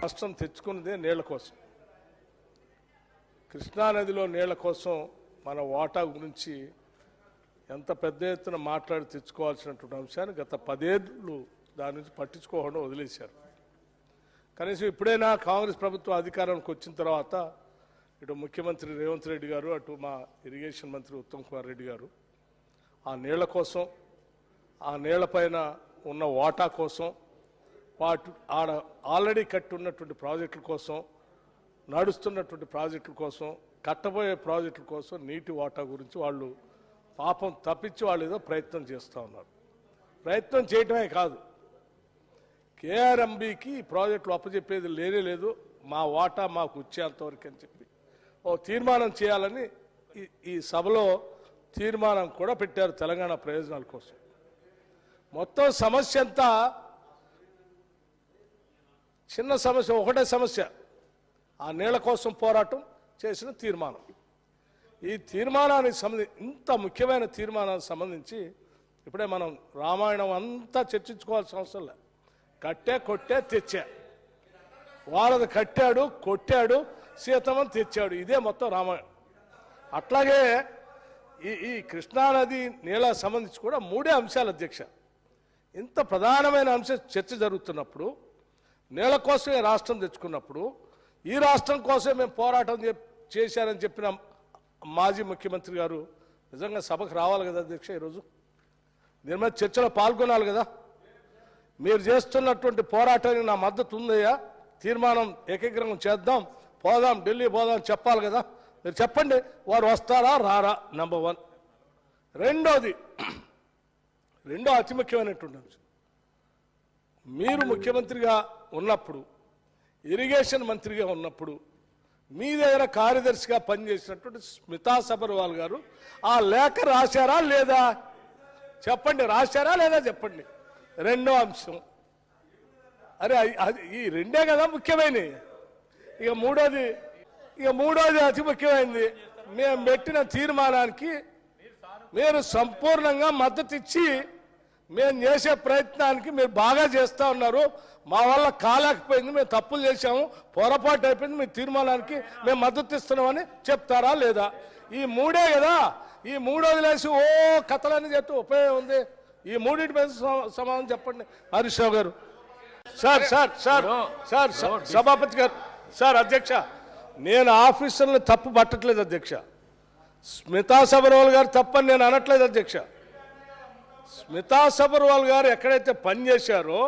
రాష్ట్రం తెచ్చుకున్నదే నీళ్ళ కోసం. కృష్ణానదిలో నీళ్ళ కోసం మన వాటా గురించి ఎంత పెద్ద ఎత్తున మాట్లాడి తెచ్చుకోవాల్సినటువంటి అంశాన్ని గత పదేళ్ళు దాని నుంచి పట్టించుకోకుండా వదిలేశారు. కనీసం ఇప్పుడైనా కాంగ్రెస్ ప్రభుత్వం అధికారానికి వచ్చిన తర్వాత ఇటు ముఖ్యమంత్రి రేవంత్ రెడ్డి గారు అటు మా ఇరిగేషన్ మంత్రి ఉత్తమ్ కుమార్ రెడ్డి గారు ఆ నీళ్ళ కోసం ఆ నీళ్ళపైన ఉన్న వాటా కోసం వాటి ఆడ ఆల్రెడీ కట్టి ఉన్నటువంటి ప్రాజెక్టుల కోసం నడుస్తున్నటువంటి ప్రాజెక్టుల కోసం కట్టబోయే ప్రాజెక్టుల కోసం నీటి వాటా గురించి వాళ్ళు పాపం తప్పించి వాళ్ళు ఏదో ప్రయత్నం చేస్తూ ఉన్నారు. ప్రయత్నం చేయటమే కాదు. కేఆర్ఎంబికి ప్రాజెక్టులు అప్పచెప్పేది లేనే లేదు. మా వాటా మాకు వచ్చేంతవరకు అని చెప్పి. ఓ తీర్మానం చేయాలని ఈ- ఈ సభలో తీర్మానం కూడా పెట్టారు తెలంగాణ ప్రయోజనాల కోసం. మొత్తం సమస్య అంతా చిన్న సమస్య ఒకటే సమస్య. ఆ నీళ్ళ కోసం పోరాటం చేసిన తీర్మానం. ఈ తీర్మానానికి సంబంధించి ఇంత ముఖ్యమైన తీర్మానానికి సంబంధించి ఇప్పుడే మనం రామాయణం అంతా చర్చించుకోవాల్సిన అవసరం లేదు. కట్టే కొట్టే తెచ్చా. వాళ్ళది కట్టాడు కొట్టాడు సీతమని తెచ్చాడు. ఇదే మొత్తం రామాయణం. అట్లాగే ఈ ఈ కృష్ణానది నీళ్ళ సంబంధించి కూడా మూడే అంశాలు అధ్యక్ష. ఇంత ప్రధానమైన అంశం చర్చ జరుగుతున్నప్పుడు నేల కోసమే రాష్ట్రం తెచ్చుకున్నప్పుడు ఈ రాష్ట్రం కోసమే మేము పోరాటం చేశారని చెప్పిన మాజీ ముఖ్యమంత్రి గారు నిజంగా సభకు రావాలి కదా అధ్యక్ష ఈరోజు? దీని మీద చర్చలో పాల్గొనాలి కదా? మీరు చేస్తున్నటువంటి పోరాటానికి నా మద్దతు ఉందయ్యా. తీర్మానం ఏకగ్రహం చేద్దాం పోదాం ఢిల్లీ పోదాం చెప్పాలి కదా. మీరు చెప్పండి వారు వస్తారా రారా? నంబర్ వన్ రెండోది రెండో అతి ముఖ్యమైనటువంటి అంశం మీరు ముఖ్యమంత్రిగా ఉన్నప్పుడు ఇరిగేషన్ మంత్రిగా ఉన్నప్పుడు మీ దగ్గర కార్యదర్శిగా పనిచేసినటువంటి స్మితా సబర్వాల్ గారు ఆ లేఖ రాశారా లేదా? చెప్పండి రాశారా లేదా చెప్పండి. రెండో అంశం. అరే అది ఈ రెండే కదా ముఖ్యమైనవి. ఇక మూడోది ఇక మూడోది అతి ముఖ్యమైనది. మేము పెట్టిన తీర్మానానికి మీరు సంపూర్ణంగా మద్దతు ఇచ్చి మేము చేసే ప్రయత్నానికి మీరు బాగా చేస్తూ ఉన్నారు. మా వల్ల కాలేకపోయింది మేము తప్పులు చేశాము పొరపాటు అయిపోయింది మీ తీర్మానానికి మేము మద్దతు ఇస్తున్నామని చెప్తారా లేదా? ఈ మూడే కదా ఈ మూడు వదిలేసి ఓ కథలన్నీ చెప్తే ఉపయోగం ఉంది. ఈ మూడింటి మీద సమ- సమాధానం చెప్పండి. హరీష్ రావు గారు. సార్ సార్ సార్ సార్ సభాపతి గారు సార్ అధ్యక్ష నేను ఆఫీసర్ని తప్పు పట్టట్లేదు అధ్యక్ష. స్మితా సబర్వాల్ గారు తప్పని నేను అనట్లేదు అధ్యక్ష. స్మితా సబర్వాల్ గారు ఎక్కడైతే పనిచేశారో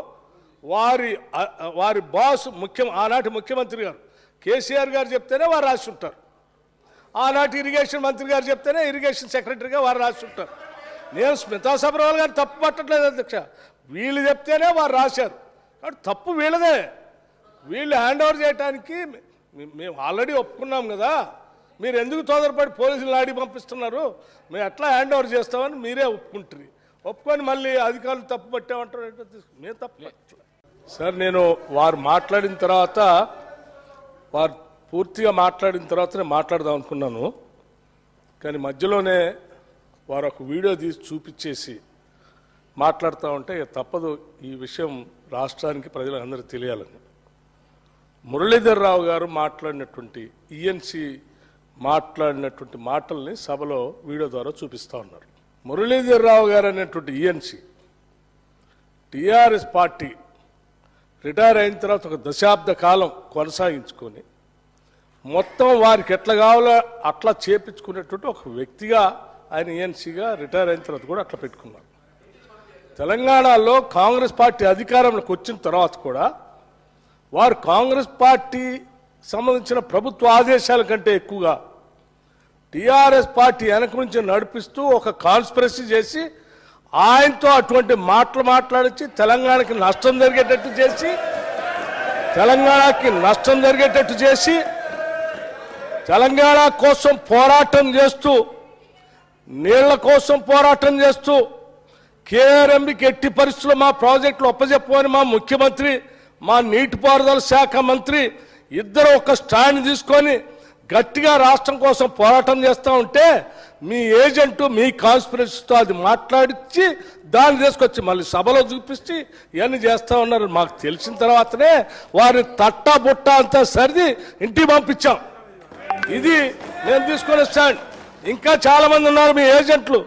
వారి వారి బాస్ ముఖ్యం ఆనాటి ముఖ్యమంత్రి గారు. కేసీఆర్ గారు చెప్తేనే వారు రాసి ఉంటారు. ఆనాటి ఇరిగేషన్ మంత్రి గారు చెప్తేనే ఇరిగేషన్ సెక్రటరీగా వారు రాసి ఉంటారు. నేను స్మితా సబర్వాల్ గారు తప్పు పట్టట్లేదు అధ్యక్ష. వీళ్ళు చెప్తేనే వారు రాశారు. కాబట్టి తప్పు వీళ్ళదే. వీళ్ళు హ్యాండ్ ఓవర్ చేయడానికి మేము ఆల్రెడీ ఒప్పుకున్నాం కదా. మీరు ఎందుకు తొందరపడి పోలీసులు ఆడి పంపిస్తున్నారు? మేము ఎట్లా హ్యాండ్ ఓవర్ చేస్తామని మీరే ఒప్పుకుంటారు. ఒప్పుకొని మళ్ళీ అధికారులు తప్పు పట్టామంటారు. మేము తప్పు. సార్ నేను వారు మాట్లాడిన తర్వాత వారు పూర్తిగా మాట్లాడిన తర్వాత నేను మాట్లాడదాం అనుకున్నాను కానీ మధ్యలోనే వారు ఒక వీడియో తీసి చూపించేసి మాట్లాడుతూ ఉంటే తప్పదు ఈ విషయం రాష్ట్రానికి ప్రజలందరికీ తెలియాలని మురళీధర్ రావు గారు మాట్లాడినటువంటి ఈఎన్సి మాట్లాడినటువంటి మాటల్ని సభలో వీడియో ద్వారా చూపిస్తా ఉన్నారు మురళీధర్ రావు గారు అనేటువంటి ఈఎన్సి టిఆర్ఎస్ పార్టీ రిటైర్ అయిన తర్వాత ఒక దశాబ్ద కాలం కొనసాగించుకొని మొత్తం వారికి ఎట్లా కావాలో అట్లా చేపించుకునేటువంటి ఒక వ్యక్తిగా ఆయన ఈఎన్సీగా రిటైర్ అయిన తర్వాత కూడా అట్లా పెట్టుకున్నారు. తెలంగాణలో కాంగ్రెస్ పార్టీ అధికారంలోకి వచ్చిన తర్వాత కూడా వారు కాంగ్రెస్ పార్టీ సంబంధించిన ప్రభుత్వ ఆదేశాల కంటే ఎక్కువగా టిఆర్ఎస్ పార్టీ వెనక నుంచి నడిపిస్తూ ఒక కాన్స్పిరసీ చేసి ఆయనతో అటువంటి మాటలు మాట్లాడించి తెలంగాణకి నష్టం జరిగేటట్టు చేసి తెలంగాణకి నష్టం జరిగేటట్టు చేసి తెలంగాణ కోసం పోరాటం చేస్తూ నీళ్ళ కోసం పోరాటం చేస్తూ కేఆర్ఎంబికి ఎట్టి పరిస్థితుల్లో మా ప్రాజెక్టులు ఒప్పజెప్పమని మా ముఖ్యమంత్రి మా నీటిపారుదల శాఖ మంత్రి ఇద్దరు ఒక స్టాండ్ తీసుకొని గట్టిగా రాష్ట్రం కోసం పోరాటం చేస్తూ ఉంటే మీ ఏజెంటు మీ కాన్స్పిరసీతో అది మాట్లాడించి దాన్ని తీసుకొచ్చి మళ్ళీ సభలో చూపించి ఇవన్నీ చేస్తూ ఉన్నారు. మాకు తెలిసిన తర్వాతనే వారి తట్టా బుట్ట అంతా సరిది ఇంటికి పంపించాం. ఇది నేను తీసుకునే స్టాండ్. ఇంకా చాలామంది ఉన్నారు మీ ఏజెంట్లు.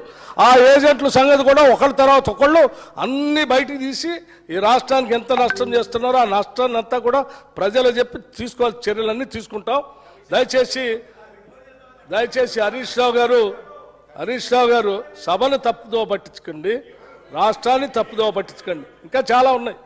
ఆ ఏజెంట్ల సంగతి కూడా ఒకళ్ళ తర్వాత ఒకళ్ళు అన్ని బయటికి తీసి ఈ రాష్ట్రానికి ఎంత నష్టం చేస్తున్నారో ఆ నష్టాన్ని అంతా కూడా ప్రజలు చెప్పి తీసుకోవాల్సిన చర్యలన్నీ తీసుకుంటాం. దయచేసి దయచేసి హరీష్ రావు గారు హరీష్ రావు గారు సభను తప్పుదో పట్టించుకోండి రాష్ట్రాన్ని తప్పుదో పట్టించుకోండి. ఇంకా చాలా ఉన్నాయి.